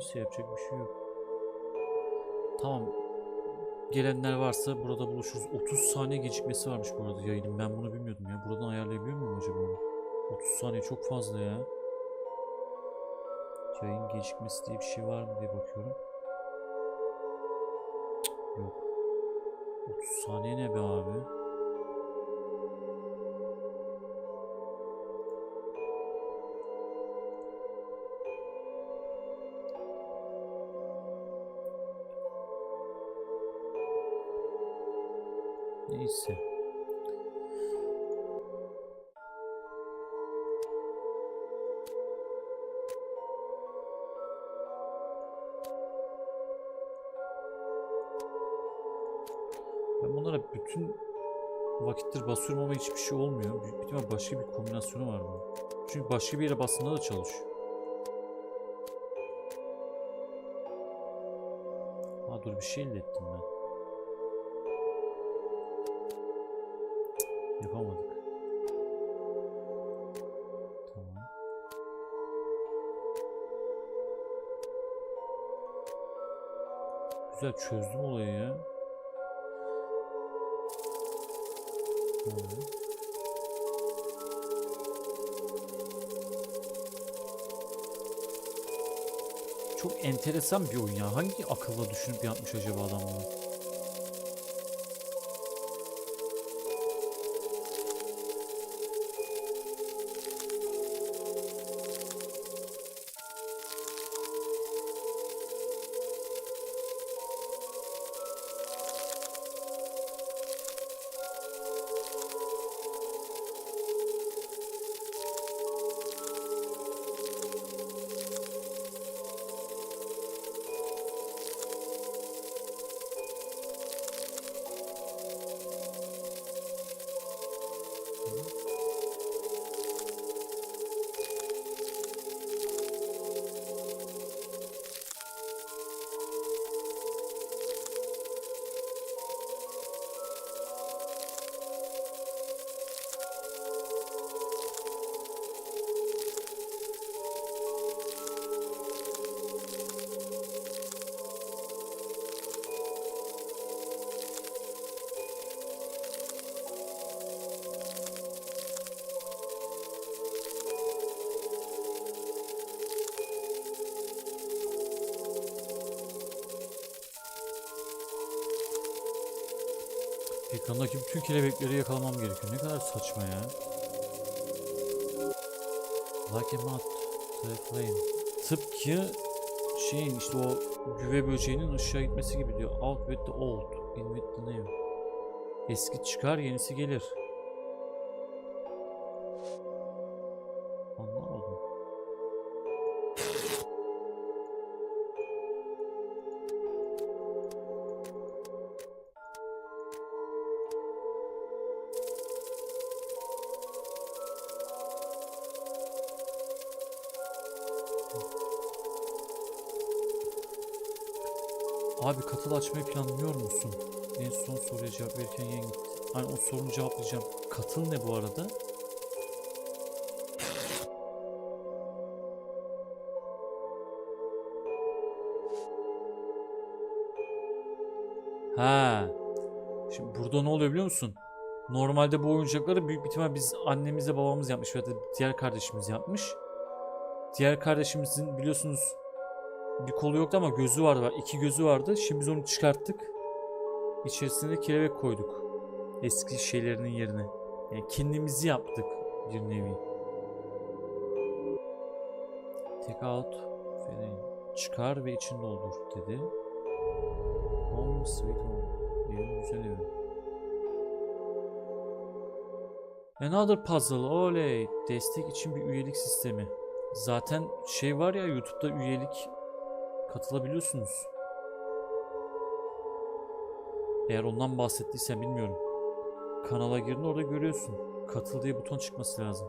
Neyse yapacak bir şey yok. Tamam. Gelenler varsa burada buluşuruz. 30 saniye gecikmesi varmış bu arada yayının. Ben bunu bilmiyordum ya. Buradan ayarlayabiliyor muyum acaba onu? 30 saniye çok fazla ya. Yayın gecikmesi diye bir şey var mı diye bakıyorum. Cık, Yok. 30 saniye ne be abi? Neyse. Ben bunlara bütün vakittir basıyorum ama hiçbir şey olmuyor. Büyük ihtimal başka bir kombinasyonu var bunun. Çünkü başka bir yere bastığında da çalışıyor. Ha dur bir şey elde ettim ben. Yapamadık. Tamam. Güzel çözdüm olayı ya. Çok enteresan bir oyun ya. Hangi akılla düşünüp yapmış acaba adam? Ekrandaki bütün kelebekleri yakalamam gerekiyor. Ne kadar saçma ya. Like a moth to. Tıpkı şeyin işte o güve böceğinin ışığa gitmesi gibi diyor. Out with the old, in with the new. Eski çıkar, yenisi gelir. Abi katıl açmayı planlıyor musun? En son soruya cevap verirken yayın gitti. Hani o sorunu cevaplayacağım. Katıl ne bu arada? Ha. Şimdi burada ne oluyor biliyor musun? Normalde bu oyuncakları büyük bir ihtimal biz annemizle babamız yapmış ya da diğer kardeşimiz yapmış. Diğer kardeşimizin biliyorsunuz bir kolu yoktu ama gözü vardı. Bak, iki gözü vardı. Şimdi biz onu çıkarttık. İçerisine kelebek koyduk. Eski şeylerinin yerine. Yani kendimizi yaptık bir nevi. Take out. Çıkar ve içini doldur dedi. Home sweet home. Evin güzel evi. Another puzzle. Oley. Destek için bir üyelik sistemi. Zaten şey var ya YouTube'da üyelik katılabiliyorsunuz. Eğer ondan bahsettiysen bilmiyorum. Kanala girin orada görüyorsun. Katıl diye buton çıkması lazım.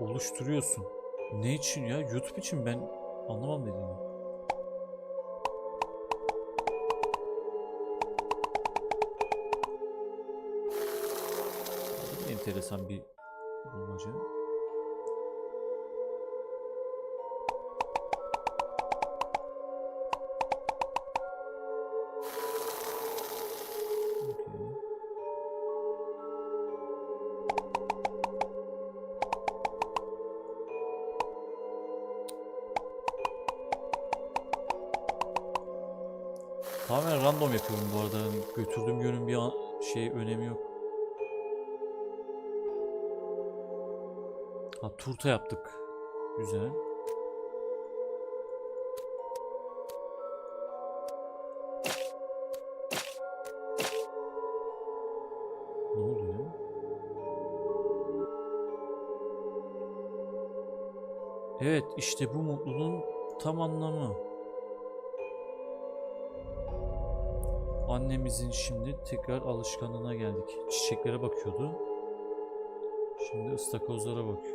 Oluşturuyorsun. Ne için ya? YouTube için ben anlamam dediğini. Enteresan bir bulmaca. Turta yaptık. Güzel. Ne oluyor? Evet işte bu mutluluğun tam anlamı. Annemizin şimdi tekrar alışkanlığına geldik. Çiçeklere bakıyordu. Şimdi ıstakozlara bakıyor.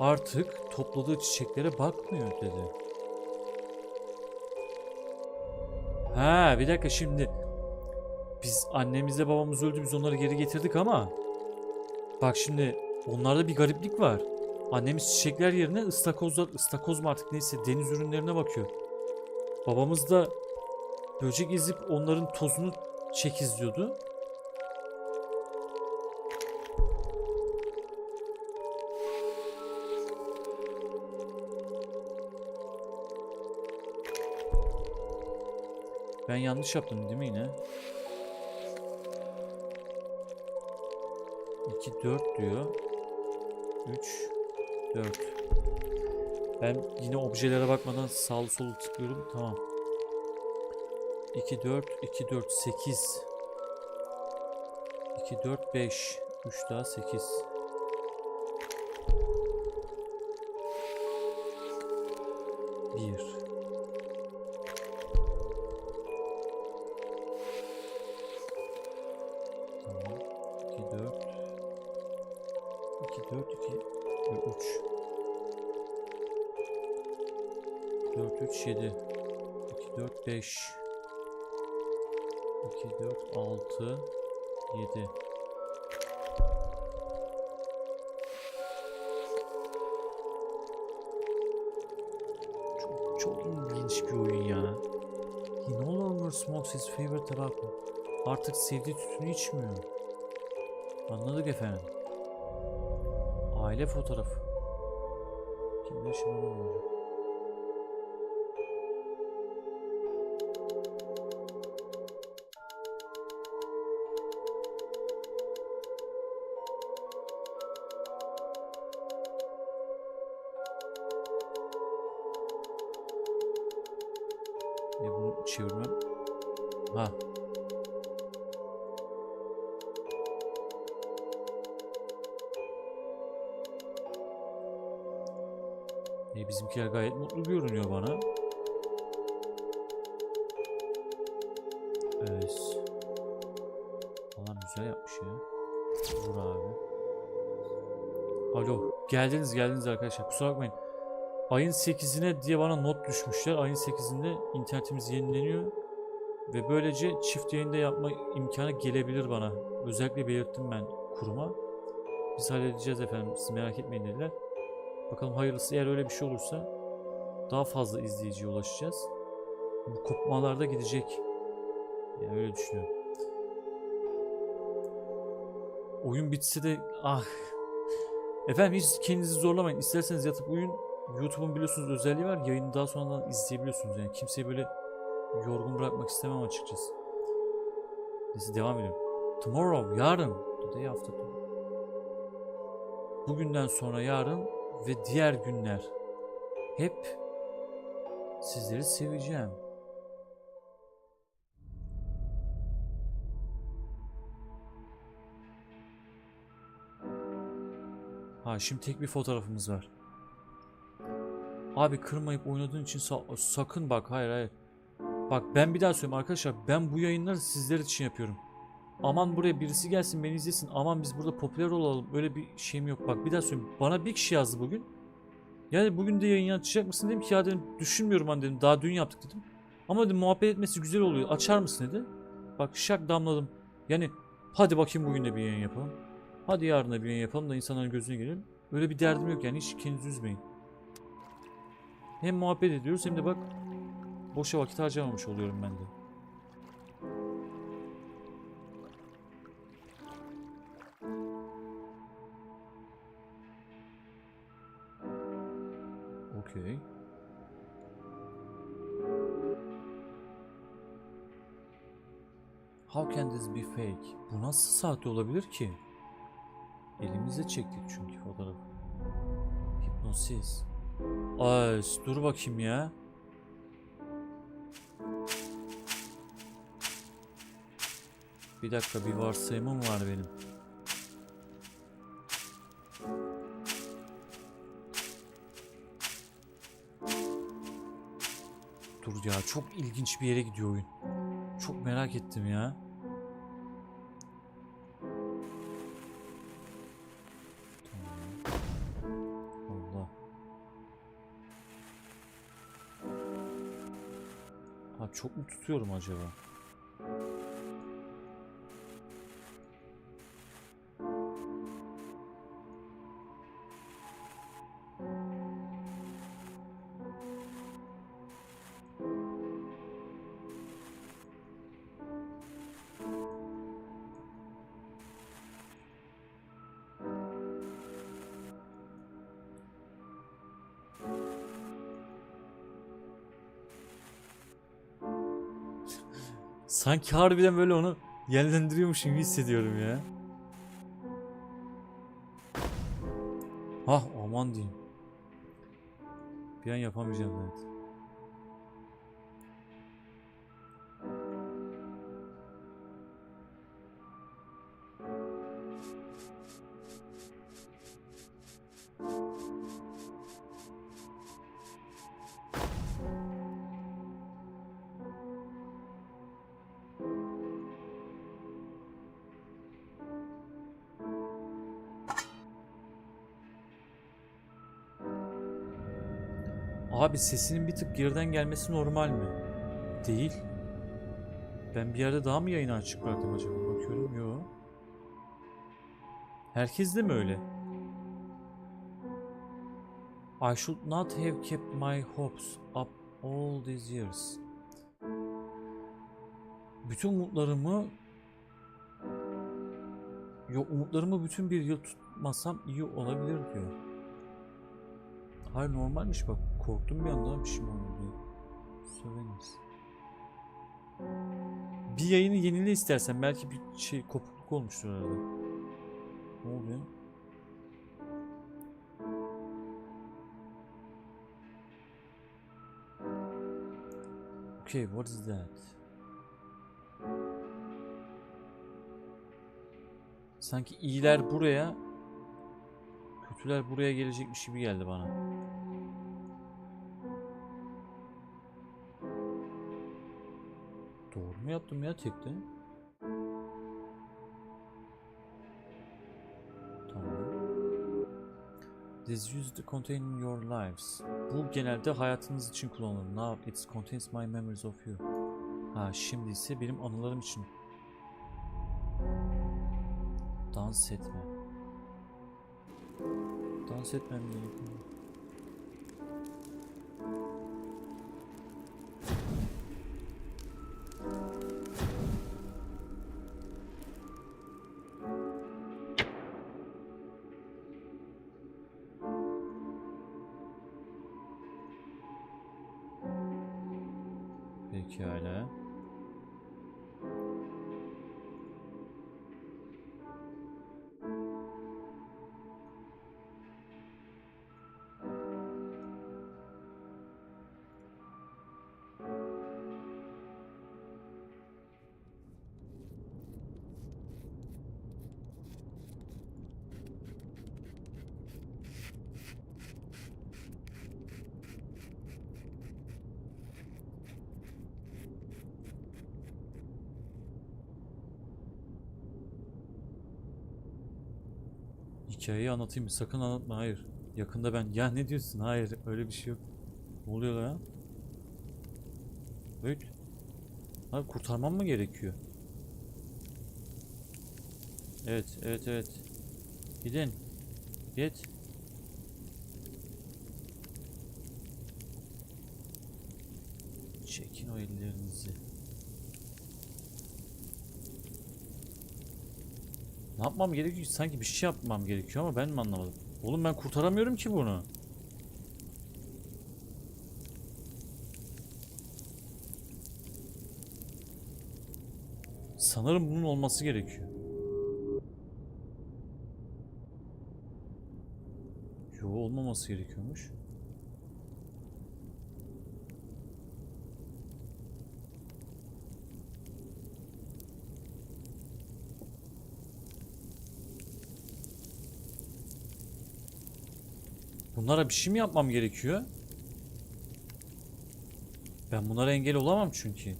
Artık topladığı çiçeklere bakmıyor dedi. Ha bir dakika şimdi biz annemizle babamız öldü biz onları geri getirdik ama bak şimdi onlarda bir gariplik var. Annemiz çiçekler yerine ıstakozlar, ıstakoz mu artık neyse deniz ürünlerine bakıyor. Babamız da böcek ezip onların tozunu çekizliyordu. Ben yanlış yaptım değil mi yine? 2 4 diyor. 3 4. Ben yine objelere bakmadan sağlı solu tıklıyorum. Tamam. 2 4 2 4 8 2 4 5 3 daha 8 1 4 2 ve 3 4 3 7 2 4 5 2 4 6 7 Çok ilginç bir oyun ya. He no smokes his favorite tobacco. Artık sevdiği tütünü içmiyor. Anladık efendim. Aile fotoğrafı. Kim bilir şimdi ne olacak? E bunu çevirmem. Ha. Bizimkiler gayet mutlu görünüyor bana. Evet. Falan güzel yapmış ya. Vur abi. Alo. Geldiniz geldiniz arkadaşlar. Kusura bakmayın. Ayın 8'ine diye bana not düşmüşler. Ayın 8'inde internetimiz yenileniyor. Ve böylece çift yayında yapma imkanı gelebilir bana. Özellikle belirttim ben kuruma. Biz halledeceğiz efendim. Siz merak etmeyin dediler. Bakalım hayırlısı eğer öyle bir şey olursa daha fazla izleyiciye ulaşacağız. Bu kopmalarda gidecek. Yani öyle düşünüyorum. Oyun bitse de ah. Efendim hiç kendinizi zorlamayın. İsterseniz yatıp uyuyun. YouTube'un biliyorsunuz özelliği var. Yayını daha sonradan izleyebiliyorsunuz. Yani kimseyi böyle yorgun bırakmak istemem açıkçası. Neyse devam edelim. Tomorrow, yarın. The day after tomorrow. Bugünden sonra yarın ve diğer günler. Hep sizleri seveceğim. Ha şimdi tek bir fotoğrafımız var. Abi kırmayıp oynadığın için sa- sakın bak hayır hayır. Bak ben bir daha söyleyeyim arkadaşlar ben bu yayınları sizler için yapıyorum. Aman buraya birisi gelsin beni izlesin. Aman biz burada popüler olalım. Öyle bir şeyim yok. Bak bir daha söyleyeyim. Bana bir kişi yazdı bugün. Yani bugün de yayın açacak mısın dedim ki ya dedim düşünmüyorum hani dedim. Daha dün yaptık dedim. Ama dedim muhabbet etmesi güzel oluyor. Açar mısın dedi. Bak şak damladım. Yani hadi bakayım bugün de bir yayın yapalım. Hadi yarın da bir yayın yapalım da insanların gözüne gelelim. Öyle bir derdim yok yani hiç kendinizi üzmeyin. Hem muhabbet ediyoruz hem de bak boşa vakit harcamamış oluyorum ben de. Okey. How can this be fake? Bu nasıl sahte olabilir ki? Elimizle çektik çünkü fotoğrafı. Hipnosis. Ay dur bakayım ya. Bir dakika bir varsayımım var benim. Dur ya çok ilginç bir yere gidiyor oyun. Çok merak ettim ya. Allah. Ha çok mu tutuyorum acaba? Sanki harbiden böyle onu yönlendiriyormuşum gibi hissediyorum ya. Ah aman diyeyim. Bir an yapamayacağım evet. Abi sesinin bir tık geriden gelmesi normal mi? Değil. Ben bir yerde daha mı yayını açık bıraktım acaba? Bakıyorum. Yo. Herkes de mi öyle? I should not have kept my hopes up all these years. Bütün umutlarımı Yo umutlarımı bütün bir yıl tutmasam iyi olabilir diyor. Hayır normalmiş bak. Korktum bir anda bir şey mi oldu. Söveniz. Bir yayını yenile istersen belki bir şey kopukluk olmuştur arada. Ne oluyor? Okay, what is that? Sanki iyiler buraya, kötüler buraya gelecekmiş gibi geldi bana. Yaptım ya tekte? Tamam. This used to contain your lives. Bu genelde hayatınız için kullanılır. Now it contains my memories of you. Ha şimdi ise benim anılarım için. Dans etme. Dans etmem gerekiyor. Hikayeyi anlatayım mı? Sakın anlatma. Hayır. Yakında ben. Ya ne diyorsun? Hayır. Öyle bir şey yok. Ne oluyor lan? Evet. Abi kurtarmam mı gerekiyor? Evet, evet, evet. Gidin. Git. Çekin o ellerinizi. Ne yapmam gerekiyor? Sanki bir şey yapmam gerekiyor ama ben mi anlamadım? Oğlum ben kurtaramıyorum ki bunu. Sanırım bunun olması gerekiyor. Yo olmaması gerekiyormuş. Bunlara bir şey mi yapmam gerekiyor? Ben bunlara engel olamam çünkü.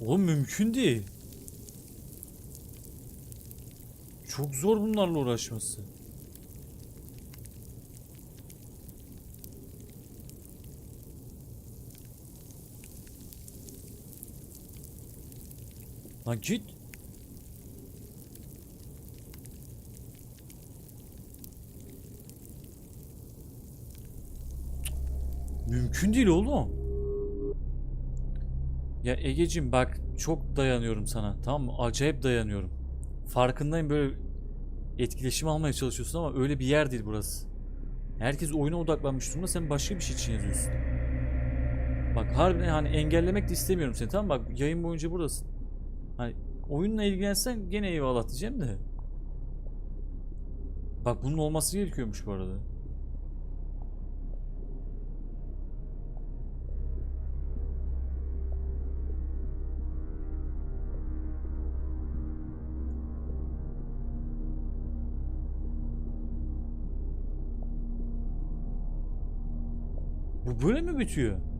Oğlum mümkün değil. Çok zor bunlarla uğraşması. Lan git. Mümkün değil oğlum. Ya Egeciğim bak çok dayanıyorum sana tamam mı? Acayip dayanıyorum. Farkındayım böyle etkileşim almaya çalışıyorsun ama öyle bir yer değil burası. Herkes oyuna odaklanmış durumda sen başka bir şey için yazıyorsun. Bak harbiden hani engellemek de istemiyorum seni tamam mı? Bak yayın boyunca buradasın. Hani oyunla ilgilensen gene eyvallah diyeceğim de. Bak bunun olması gerekiyormuş bu arada. Bu böyle mi bitiyor?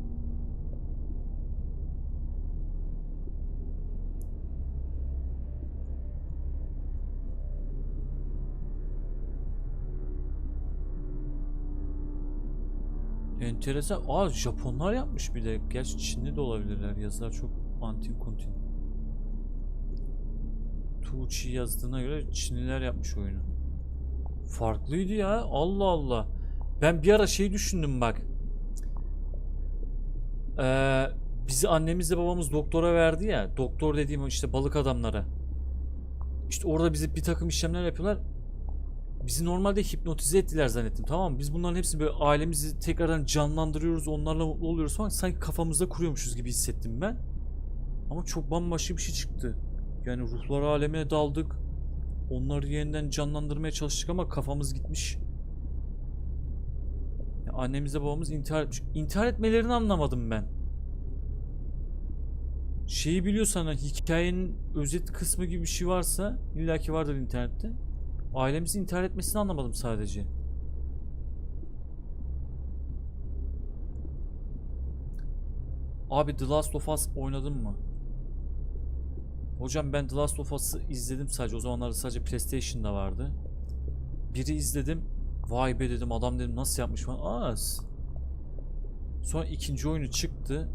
Enteresan. Aa Japonlar yapmış bir de. Gerçi Çinli de olabilirler. Yazılar çok antin kuntin. Tuğçi yazdığına göre Çinliler yapmış oyunu. Farklıydı ya. Allah Allah. Ben bir ara şey düşündüm bak. Ee, bizi annemizle babamız doktora verdi ya. Doktor dediğim işte balık adamlara. İşte orada bize bir takım işlemler yapıyorlar. Bizi normalde hipnotize ettiler zannettim tamam mı? Biz bunların hepsini böyle ailemizi tekrardan canlandırıyoruz, onlarla mutlu oluyoruz falan. Sanki kafamızda kuruyormuşuz gibi hissettim ben. Ama çok bambaşka bir şey çıktı. Yani ruhlar alemine daldık. Onları yeniden canlandırmaya çalıştık ama kafamız gitmiş. Ya annemizle babamız intihar etmiş. İntihar etmelerini anlamadım ben. Şeyi biliyorsan hani hikayenin özet kısmı gibi bir şey varsa illaki vardır internette. Ailemizin intihar etmesini anlamadım sadece. Abi The Last of Us oynadın mı? Hocam ben The Last of Us'ı izledim sadece. O zamanlarda sadece PlayStation'da vardı. Biri izledim. Vay be dedim adam dedim nasıl yapmış falan. S- Sonra ikinci oyunu çıktı.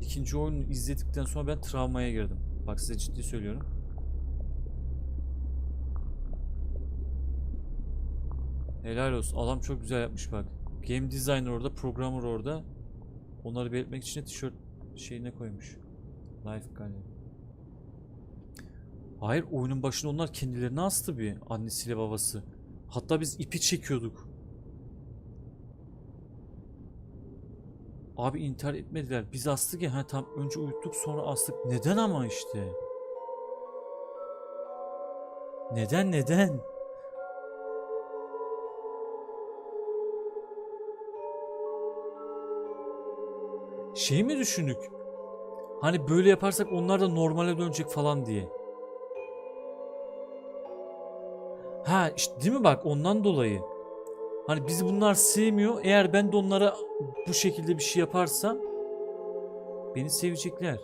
İkinci oyunu izledikten sonra ben travmaya girdim. Bak size ciddi söylüyorum. Helal olsun. Adam çok güzel yapmış bak. Game designer orada, programmer orada. Onları belirtmek için de tişört şeyine koymuş. Life Gallery. Hayır oyunun başında onlar kendilerine astı bir annesiyle babası. Hatta biz ipi çekiyorduk. Abi intihar etmediler. Biz astık ya. Ha, tam önce uyuttuk sonra astık. Neden ama işte? Neden neden? Şey mi düşündük? Hani böyle yaparsak onlar da normale dönecek falan diye. Ha işte değil mi bak ondan dolayı. Hani bizi bunlar sevmiyor. Eğer ben de onlara bu şekilde bir şey yaparsam beni sevecekler.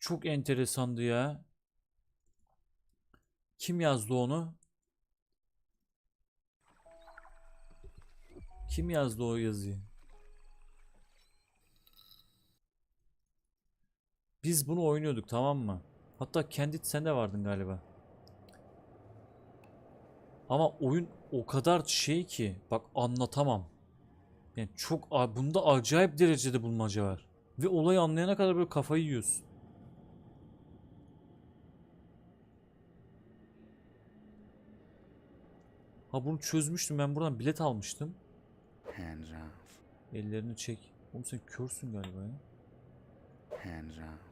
Çok enteresandı ya. Kim yazdı onu? Kim yazdı o yazıyı? Biz bunu oynuyorduk tamam mı? Hatta kendi sen de vardın galiba. Ama oyun o kadar şey ki bak anlatamam. Yani çok bunda acayip derecede bulmaca var. Ve olayı anlayana kadar böyle kafayı yiyorsun. Ha bunu çözmüştüm ben buradan bilet almıştım. Hands off. Ellerini çek. Oğlum sen körsün galiba ya. Hands off.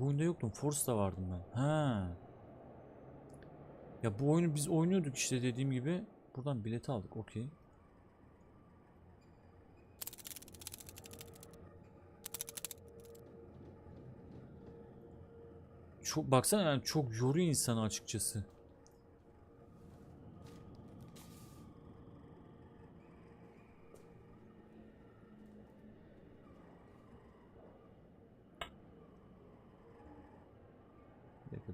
Bu oyunda yoktum. Force'da vardım ben. Ha. Ya bu oyunu biz oynuyorduk işte dediğim gibi. Buradan bilet aldık. Okey. Çok baksana yani çok yoruyor insanı açıkçası.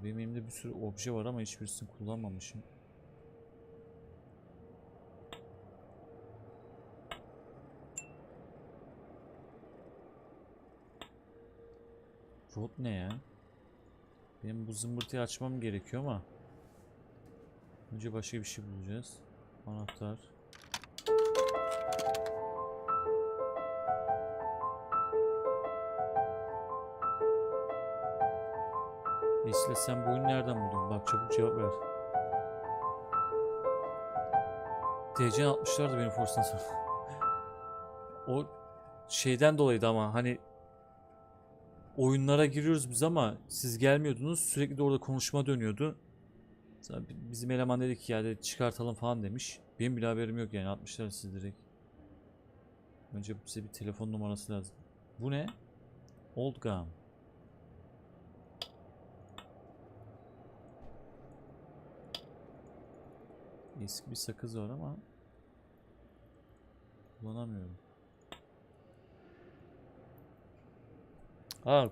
Benim elimde bir sürü obje var ama hiçbirisini kullanmamışım. Rod ne ya? Benim bu zımbırtıyı açmam gerekiyor ama önce başka bir şey bulacağız. Anahtar. Esile sen bu oyunu nereden buldun? Bak çabuk cevap ver. TC'ni atmışlardı benim Force'dan sonra. o şeyden dolayıydı ama hani oyunlara giriyoruz biz ama siz gelmiyordunuz. Sürekli de orada konuşma dönüyordu. Bizim eleman dedi ki ya dedi, çıkartalım falan demiş. Benim bile haberim yok yani atmışlar siz direkt. Önce bize bir telefon numarası lazım. Bu ne? Old Gum. Eski bir sakız var ama kullanamıyorum. Ha.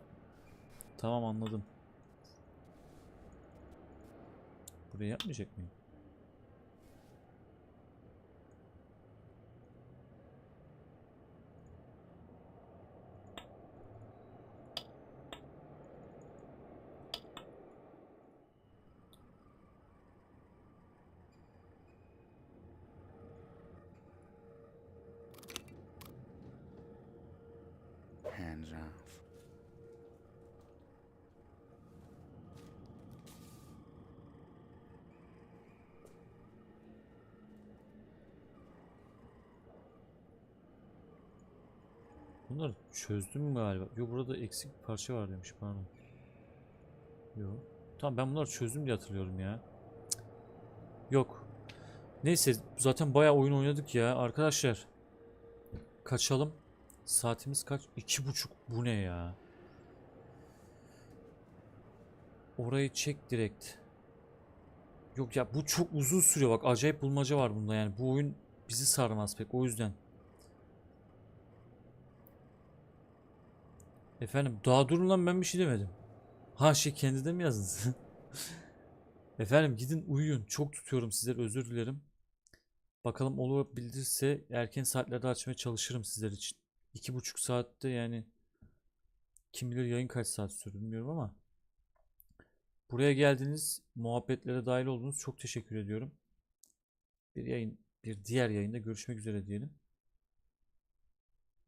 Tamam anladım. Burayı yapmayacak mıyım? Hands off. Bunları çözdüm galiba. Yok burada eksik bir parça var demiş pardon. Yok. Tamam ben bunları çözdüm diye hatırlıyorum ya. Yok. Neyse zaten bayağı oyun oynadık ya arkadaşlar. Kaçalım. Saatimiz kaç? İki buçuk. Bu ne ya? Orayı çek direkt. Yok ya bu çok uzun sürüyor bak acayip bulmaca var bunda yani bu oyun bizi sarmaz pek o yüzden. Efendim daha durun lan ben bir şey demedim. Ha şey kendide mi yazdınız? Efendim gidin uyuyun. Çok tutuyorum sizleri özür dilerim. Bakalım olabilirse erken saatlerde açmaya çalışırım sizler için. İki buçuk saatte yani kim bilir yayın kaç saat sürdü bilmiyorum ama buraya geldiniz muhabbetlere dahil oldunuz çok teşekkür ediyorum. Bir yayın bir diğer yayında görüşmek üzere diyelim.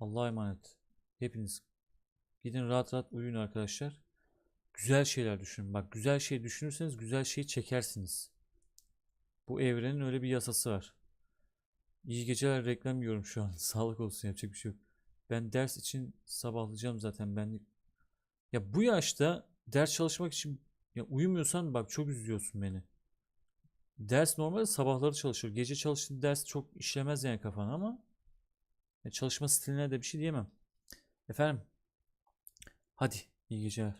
Allah'a emanet. Hepiniz Gidin rahat rahat uyuyun arkadaşlar. Güzel şeyler düşünün. Bak güzel şey düşünürseniz güzel şeyi çekersiniz. Bu evrenin öyle bir yasası var. İyi geceler reklam yiyorum şu an. Sağlık olsun yapacak bir şey yok. Ben ders için sabahlayacağım zaten ben. Ya bu yaşta ders çalışmak için ya uyumuyorsan bak çok üzüyorsun beni. Ders normalde sabahları çalışır. Gece çalıştığın ders çok işlemez yani kafana ama ya çalışma stiline de bir şey diyemem. Efendim. Hadi iyi geceler.